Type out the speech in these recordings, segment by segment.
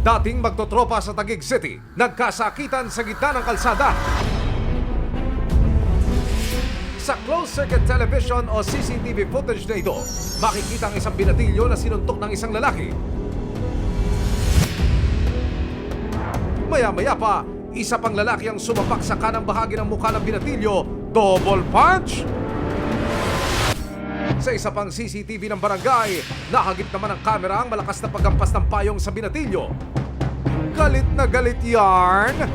Dating magtotropa sa Taguig City, nagkasakitan sa gitna ng kalsada. Sa closed-circuit television o CCTV footage na ito, makikita ang isang binatilyo na sinuntok ng isang lalaki. Maya-maya pa, isa pang lalaki ang sumapak sa kanang bahagi ng mukha ng binatilyo, double punch! Sa isa pang CCTV ng barangay, nakagip naman ng kamera ang malakas na paggampas ng payong sa binatilyo. Galit na galit yarn!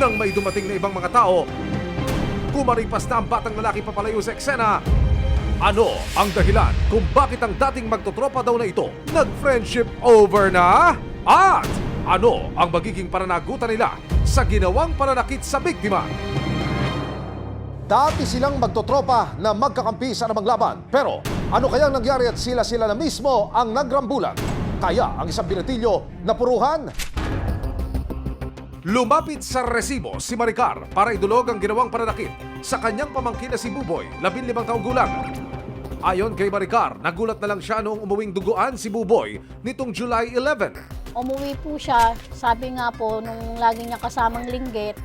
Nang may dumating na ibang mga tao, kumaripas na ang batang lalaki papalayo sa eksena. Ano ang dahilan kung bakit ang dating magtotropa daw na ito nag-friendship over na? At ano ang magiging pananagutan nila sa ginawang pananakit sa biktima? Dati silang magtotropa na magkakampi sa namang laban. Pero ano kayang nangyari at sila-sila na mismo ang nagrambulan? Kaya ang isang binatilyo na puruhan? Lumapit sa resibo si Maricar para idulog ang ginawang pananakit sa kanyang pamangkin na si Buboy, 15 taong gulang. Ayon kay Maricar, nagulat na lang siya noong umuwing duguan si Buboy nitong July 11. Umuwi po siya, sabi nga po, nung lagi niya kasamang linggit,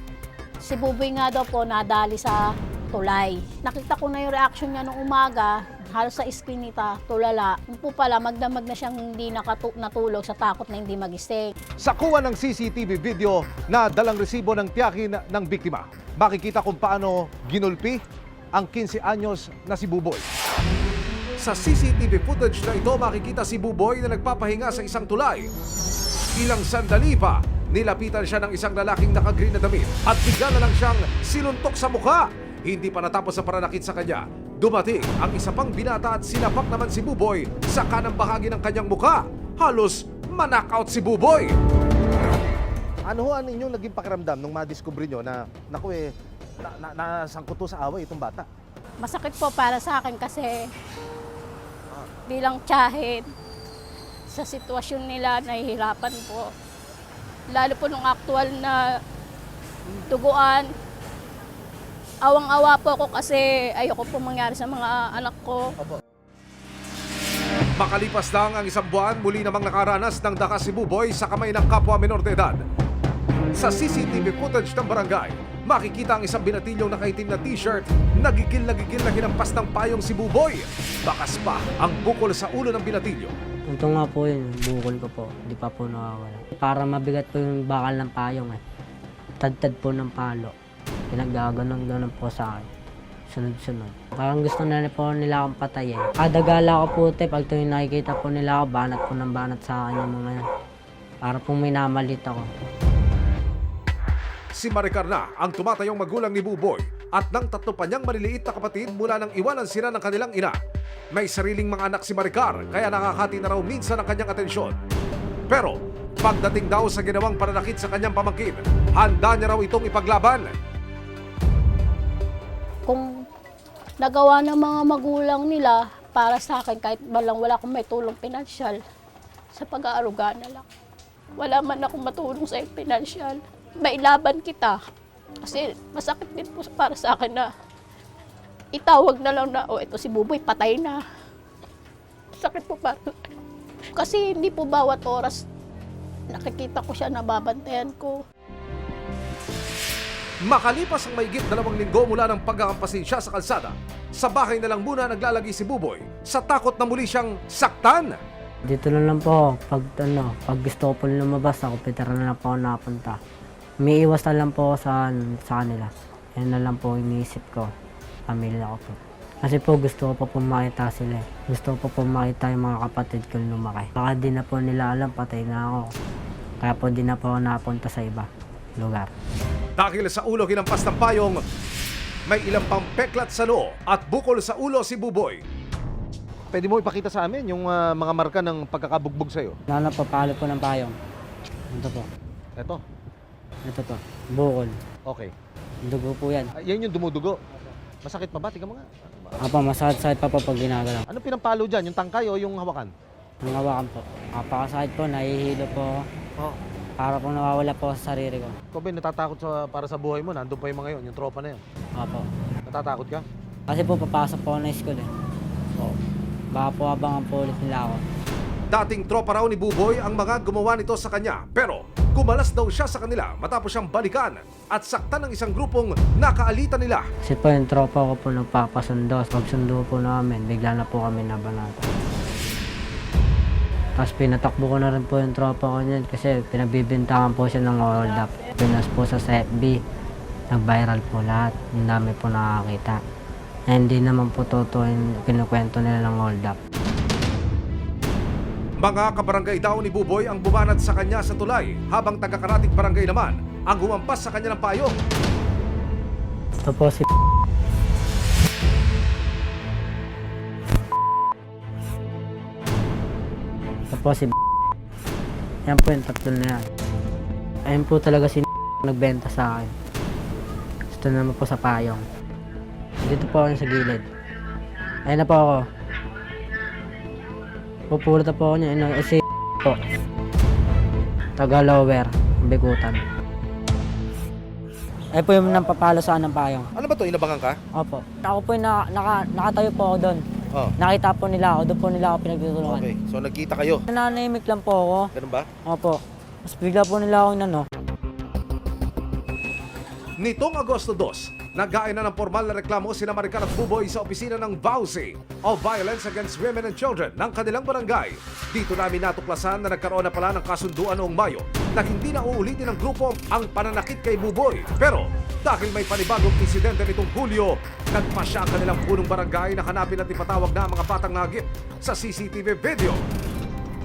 si Buboy nga daw po nadali sa tulay. Nakita ko na yung reaction niya nung umaga, halos sa iskinita, tulala. Yung po pala, magdamag na siyang hindi nakatu- natulog sa takot na hindi magising. Sa kuha ng CCTV video na dalang resibo ng tiyakin ng biktima, makikita kung paano ginulpi ang 15 anyos na si Buboy. Sa CCTV footage na ito, makikita si Buboy na nagpapahinga sa isang tulay. Ilang sandali pa, nilapitan siya ng isang lalaking nakagreen na damit at bigla na lang siyang sinuntok sa mukha. Hindi pa natapos sa paranakit sa kanya. Dumating ang isa pang binata at sinapak naman si Buboy sa kanang bahagi ng kanyang mukha. Halos manakaut si Buboy. Ano ho ang inyong naging pakiramdam nung madiscover nyo na, naku eh, na, na, nasangkot to sa away itong bata? Masakit po para sa akin kasi bilang tsahin, sa sitwasyon nila, nahihirapan po. Lalo po nung aktual na duguan, awang-awa po ako kasi ayoko po mangyari sa mga anak ko. Makalipas lang ang isang buwan, muli namang nakaranas ng daka si Buboy sa kamay ng kapwa menor de edad. Sa CCTV footage ng barangay, makikita ang isang binatilyong nakaitim na t-shirt, nagigil na gigil na hinampas ng payong si Buboy. Bakas pa ang bukol sa ulo ng binatilyo. Ito nga po yun, bukol ko po. Di pa po nawawala. Para mabigat po yung bakal ng payong eh. Tad-tad po ng palo. Pinaggaganong-ganon po sa akin. Sunod-sunod. Parang gusto na po nila akong patayin. Kada gala ko po te, pag tuwing nakikita po nila ako, banat po ng banat sa akin yung mga yan. Para pong may namalit ako. Si Maricar na ang tumatayong magulang ni Buboy at ng tatlo pa niyang maliliit na kapatid mula nang iwanan sila ng kanilang ina. May sariling mga anak si Maricar kaya nakakati na raw minsan ang kanyang atensyon. Pero pagdating daw sa ginawang pananakit sa kanyang pamangkin, handa niya raw itong ipaglaban. Kung nagawa ng mga magulang nila para sa akin, kahit balang wala akong may tulong pinansyal, sa pag-aaruga na lang. Wala man akong matulong sa pinansyal. Mailaban kita. Kasi masakit din po para sa akin na itawag na lang na, oh, ito si Buboy, patay na. Sakit po para. Kasi hindi po bawat oras nakikita ko siya, nababantayan ko. Makalipas ang mahigit dalawang linggo mula ng pagkakampasin siya sa kalsada, sa bahay na lang muna naglalagi si Buboy sa takot na muli siyang saktan. Dito na lang po, pag, ano, pag gusto ko po lumabas, ako pitara na lang po ako napunta. Umiiwas na lang po sa, sa kanila. Yan na lang po iniisip ko. Pamilya ko po. Kasi po gusto ko po po makita sila. eh. Gusto ko po po makita yung mga kapatid ko lumaki. Baka di na po nila alam, patay na ako. Kaya po di na po ako napunta sa iba lugar. Dahil sa ulo hinampas ng payong, may ilang pang peklat sa noo at bukol sa ulo si Buboy. Pwede mo ipakita sa amin yung ah, mga marka ng pagkakabugbog sa'yo? Lalo po, palo po ng payong. Ito po. Ito. Ito po. Bukol. Okay. Dugo po yan. Ah, yan yung dumudugo. Masakit pa ba? Tingnan mo nga. Apa, masakit-sakit pa po pag ginagalaw. Ano pinampalo dyan? Yung tangkay o yung hawakan? Ang hawakan po. Kapakasakit po, nahihilo po. ako. Oh. Para po nawawala po sa sarili ko. Ikaw ba natatakot sa, para sa buhay mo? Nandun pa yung mga yun, yung tropa na yun. Opo. Natatakot ka? Kasi po, papasok po ako ng school eh. Oo. Baka po abangan po ulit nila ako. Dating tropa raw ni Buboy ang mga gumawa nito sa kanya pero kumalas daw siya sa kanila matapos siyang balikan at saktan ng isang grupong nakaalitan nila. Kasi po yung tropa ko po nagpapasundo. Pagsundo po namin, bigla na po kami nabanata. Tapos pinatakbo ko na rin po yung tropa ko niyan kasi pinagbibintangan po siya ng hold up. Pinas po sa FB. Nag-viral po lahat. Ang dami po nakakita. Hindi naman po totoo yung kinukwento nila ng hold up. Mga kabarangay daw ni Buboy ang bumanat sa kanya sa tulay habang taga-karatig barangay naman ang humampas sa kanya ng payong. Ito po si Ito po si Yan po yung tatlo na yan. Ayun po talaga si nagbenta sa akin. Ito naman po sa payong. Dito po ako sa gilid. Ayun na po ako. Pupulot na po ako niya. Na, eh, po. Taga lower. Bigutan. Ay po yung napapalo sa ng payong. Ano ba to? Inabangan ka? Opo. Ako po yung naka, naka, nakatayo po ako doon. Oh, Nakita po nila ako, doon po nila ako pinagtutulungan. So nagkita kayo. Nananahimik lang po ako. Ganun ba? Opo. Tapos bigla po nila ako inano. Nitong Agosto 2, naggain na ng formal na reklamo sina Maricar at Buboy sa opisina ng VAUSI o Violence Against Women and Children ng kanilang barangay. Dito namin natuklasan na nagkaroon na pala ng kasunduan noong Mayo na hindi na uulitin ng grupo ang pananakit kay Buboy. Pero dahil may panibagong insidente nitong Hulyo, nagpasya ang kanilang punong barangay na hanapin at ipatawag na ang mga batang nagip sa CCTV video.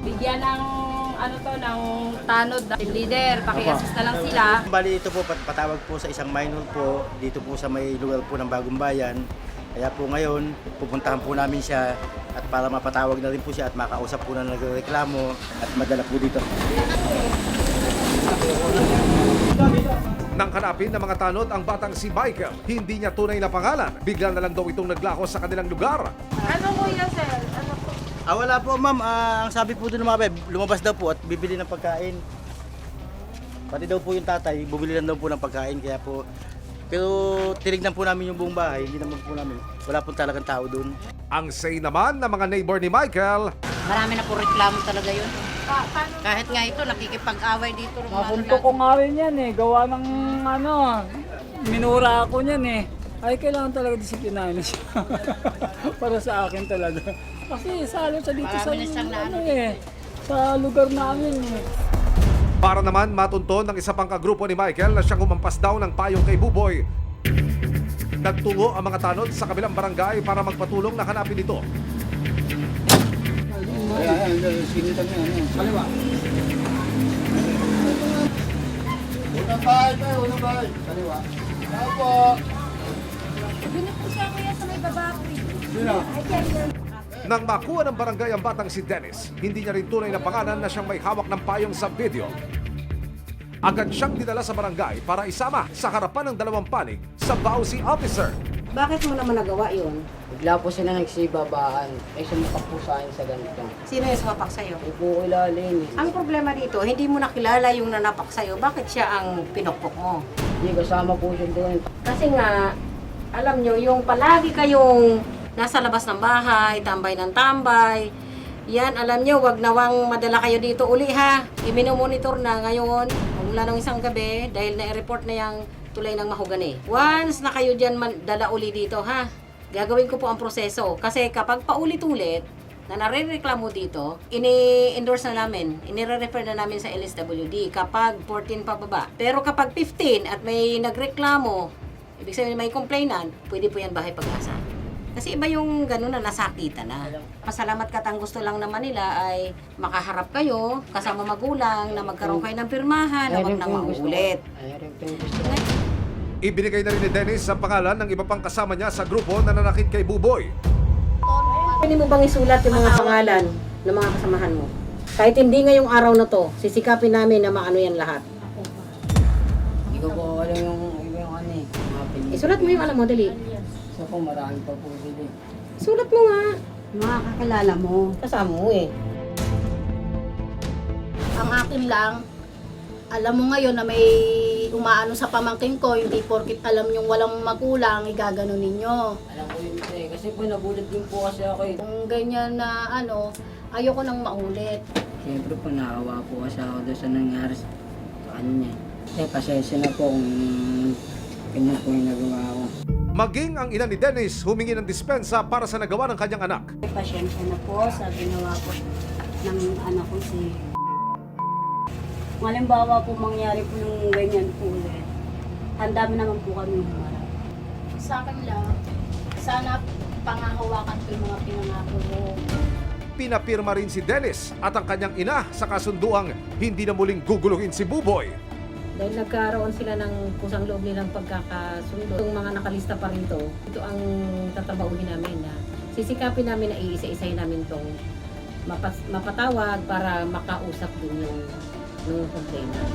bigyan ng ano to ng tanod team leader, paki-assist na lang sila. Bali ito po pat- patawag po sa isang minor po dito po sa may lugar po ng Bagong Bayan. Kaya po ngayon pupuntahan po namin siya at para mapatawag na rin po siya at makausap po na nagreklamo at madala po dito. Nang hanapin ng mga tanod ang batang si Michael, hindi niya tunay na pangalan. Bigla na lang daw itong naglako sa kanilang lugar. Ano kuya sir? Ano? Ah wala po ma'am, Ah, ang sabi po doon ng mga beb, lumabas daw po at bibili ng pagkain. Pati daw po yung tatay, bumili lang daw po ng pagkain kaya po pero tinignan po namin yung buong bahay, hindi naman po namin. Wala po talagang tao doon. Ang say naman ng mga neighbor ni Michael, Marami na po reklamo talaga yun. Kahit nga ito, nakikipag-away dito. Napunto ko nga rin yan eh. Gawa ng ano, minura ako niyan eh. Ay, kailangan talaga disiplinahin na siya. Para sa akin talaga. Kasi salo sa dito sa, ano eh, sa lugar namin eh. Para naman matunton ng isa pang kagrupo ni Michael na siyang humampas daw ng payong kay Buboy. Nagtungo ang mga tanod sa kabilang barangay para magpatulong na hanapin ito. Nang makuha ng barangay ang batang si Dennis, hindi niya rin tunay na pangalan na siyang may hawak ng payong sa video. Agad siyang dinala sa barangay para isama sa harapan ng dalawang panig sa Bausi officer. Bakit mo naman nagawa yun? Bigla po sila nagsibabaan. Ay sumapak po sa akin sa ganito. Sino yung sumapak sa'yo? Ay po ilalim. Ang problema dito, hindi mo nakilala yung nanapak sa'yo. Bakit siya ang pinokpok mo? Hindi kasama po siya doon. Kasi nga, alam nyo, yung palagi kayong nasa labas ng bahay, tambay ng tambay, yan, alam nyo, wag nawang madala kayo dito uli ha. I-monitor na ngayon, mula ng isang gabi, dahil na-report na yung tulay ng mahogani. Once na kayo dyan man, dala uli dito ha, gagawin ko po ang proseso. Kasi kapag paulit-ulit, na nare-reklamo dito, ini-endorse na namin, inire-refer na namin sa LSWD kapag 14 pababa. Pero kapag 15 at may nagreklamo, ibig sabihin may complainant, pwede po yan bahay pag-asa. Kasi iba yung gano'n na nasakitan na. Pasalamat kat ang gusto lang naman nila ay makaharap kayo kasama magulang na magkaroon kayo ng pirmahan na wag na maulit. Ibinigay na rin ni Dennis ang pangalan ng iba pang kasama niya sa grupo na nanakit kay Buboy. Pwede mo bang isulat yung mga pangalan ng mga kasamahan mo? Kahit hindi ngayong araw na to, sisikapin namin na maano yan lahat. Hindi ko po alam yung, yung ano eh. Isulat mo yung alam mo, dali. So po marami pa po sila eh. Sulat mo nga. Mga kakilala mo. Kasama mo eh. Ang akin lang, alam mo ngayon na may umaano sa pamangkin ko, hindi porkit alam yung walang magulang, igagano ninyo. Alam ko yun eh, kasi po nagulat din po kasi ako eh. Kung ganyan na ano, ayoko nang maulit. Siyempre po naawa po kasi ako doon sa nangyari sa kanya. Eh, pasensya na po kung ganyan po yung nagawa ko. Maging ang ina ni Dennis humingi ng dispensa para sa nagawa ng kanyang anak. Pasensya na po sa ginawa ko ng anak ko si... Kung halimbawa po mangyari po yung ganyan po ulit, handa naman po kami humarap. Sa akin lang, sana pangahawakan ko yung mga pinangako mo. Pinapirma rin si Dennis at ang kanyang ina sa kasunduang hindi na muling guguluhin si Buboy. Dahil nagkaroon sila ng kusang loob nilang pagkakasundo. Yung mga nakalista pa rin to, ito ang tatrabahuhin namin na sisikapin namin na iisa-isay namin tong mapas, mapatawag para makausap din yung, yung complainant.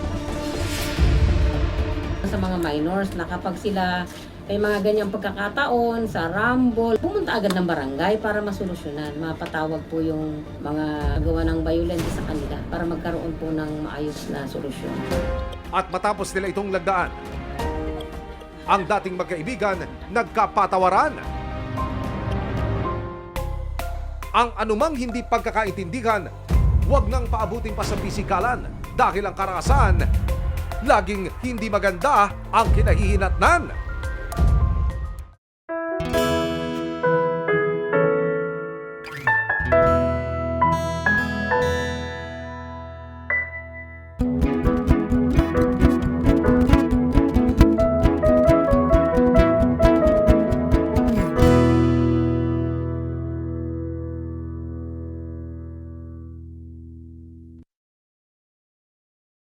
Sa mga minors na kapag sila may mga ganyang pagkakataon sa rumble, pumunta agad ng barangay para masolusyonan. Mapatawag po yung mga gawa ng violence sa kanila para magkaroon po ng maayos na solusyon. At matapos nila itong lagdaan, ang dating magkaibigan nagkapatawaran. Ang anumang hindi pagkakaintindihan, huwag nang paabutin pa sa pisikalan dahil ang karahasan, laging hindi maganda ang kinahihinatnan.